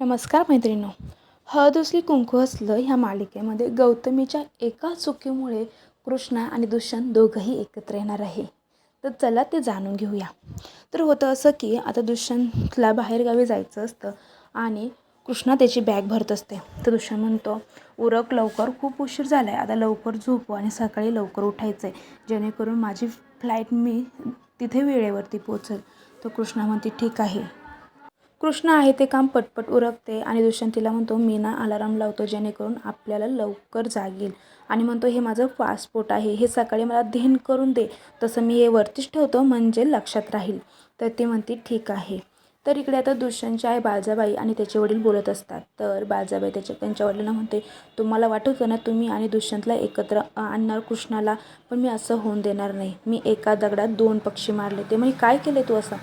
नमस्कार मैत्रिणींनो. हळद उसली कुंकू हसलं ह्या मालिकेमध्ये गौतमीच्या एका चुकीमुळे कृष्णा आणि दुष्यंत दोघंही एकत्र येणार आहे. तर चला ते जाणून घेऊया. तर होतं असं की आता दुष्यंतला बाहेरगावी जायचं असतं आणि कृष्णा त्याची बॅग भरत असते. तर दुष्यंत म्हणतो उरक लवकर खूप उशीर झाला आहे आता लवकर झोपू आणि सकाळी लवकर उठायचं आहे जेणेकरून माझी फ्लाईट मी तिथे वेळेवरती पोचेल तर कृष्णा म्हणते ठीक आहे. कृष्ण आहे ते काम पटपट उरकते आणि दुष्यंत तिला म्हणतो मी ना अलाराम लावतो जेणेकरून आपल्याला लवकर जागेल आणि म्हणतो हे माझं पासपोर्ट आहे हे सकाळी मला ध्येन करून दे. तसं मी हे वरतीच ठेवतो म्हणजे लक्षात राहील. तर ती म्हणते ठीक आहे. तर इकडे आता दुष्यंतची आई बाळजाबाई आणि त्याचे वडील बोलत असतात. तर बाळजाबाई त्याच्या त्यांच्या वडिलांना म्हणते तुम्हाला वाटतं ना तुम्ही आणि दुष्यंतला एकत्र आणणार कृष्णाला पण मी असं होऊन देणार नाही. मी एका दगडात दोन पक्षी मारले. ते म्हणजे काय केले तू असं?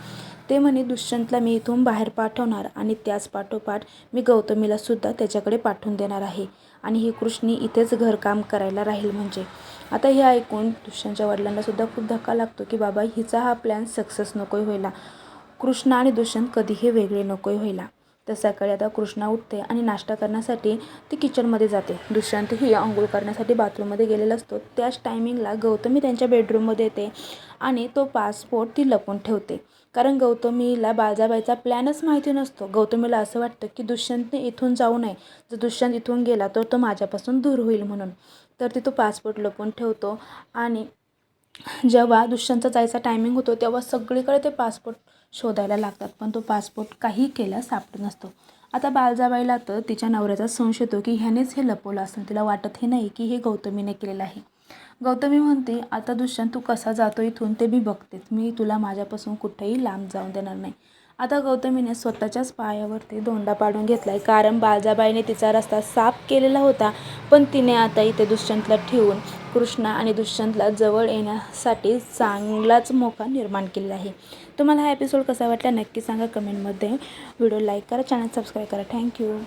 ते म्हणे दुष्यंतला मी इथून बाहेर पाठवणार आणि त्याच पाठोपाठ मी गौतमीला सुद्धा त्याच्याकडे पाठवून देणार आहे आणि ही कृष्णी इथेच घरकाम करायला राहील म्हणजे. आता हे ऐकून दुष्यंतच्या वडिलांनासुद्धा खूप धक्का लागतो की बाबा हिचा हा प्लॅन सक्सेस नकोय व्हायला. कृष्ण आणि दुष्यंत कधीही वेगळे नकोय व्हायला. तर सकाळी आता कृष्णा उठते आणि नाश्ता करण्यासाठी ती किचनमध्ये जाते. दुष्यंतही आंघोळ करण्यासाठी बाथरूममध्ये गेलेला असतो. त्याच टायमिंगला गौतमी त्यांच्या बेडरूममध्ये येते आणि तो पासपोर्ट ती लपून ठेवते. कारण गौतमीला बाजाबाईचा प्लॅनच माहिती नसतो. गौतमीला असं वाटतं की दुष्यंतने इथून जाऊ नये. जर दुष्यंत इथून गेला तर तो माझ्यापासून दूर होईल म्हणून. तर ती तो पासपोर्ट लपून ठेवतो आणि जेव्हा दुष्यंतचा जायचा टायमिंग होतो तेव्हा सगळीकडे ते पासपोर्ट शोधायला लागतात पण तो पासपोर्ट काही केला सापडत नसतो. आता बाळजाबाईला तर तिच्या नवऱ्याचा संशय येतो की ह्यानेच हे लपवलं असेल. तिला वाटत हे नाही की हे गौतमीने केलेलं आहे. गौतमी म्हणते आता दुष्यंत तू कसा जातो इथून ते मी बघतेच. मी तुला माझ्यापासून कुठेही लांब जाऊन देणार नाही. आता गौतमीने स्वतःच्याच पायावरती दोंडा पाडून घेतला आहे कारण बाळजाबाईने तिचा रस्ता साफ केलेला होता पण तिने आता इथे दुष्यंतला ठेवून कृष्णा आणि दुष्यंतला जवळ येण्यासाठी चांगलाच मोका निर्माण केलेला आहे. तुम्हाला हा एपिसोड कसा वाटला नक्की सांगा कमेंटमध्ये व्हिडिओ लाईक करा चॅनल सबस्क्राईब करा. Thank you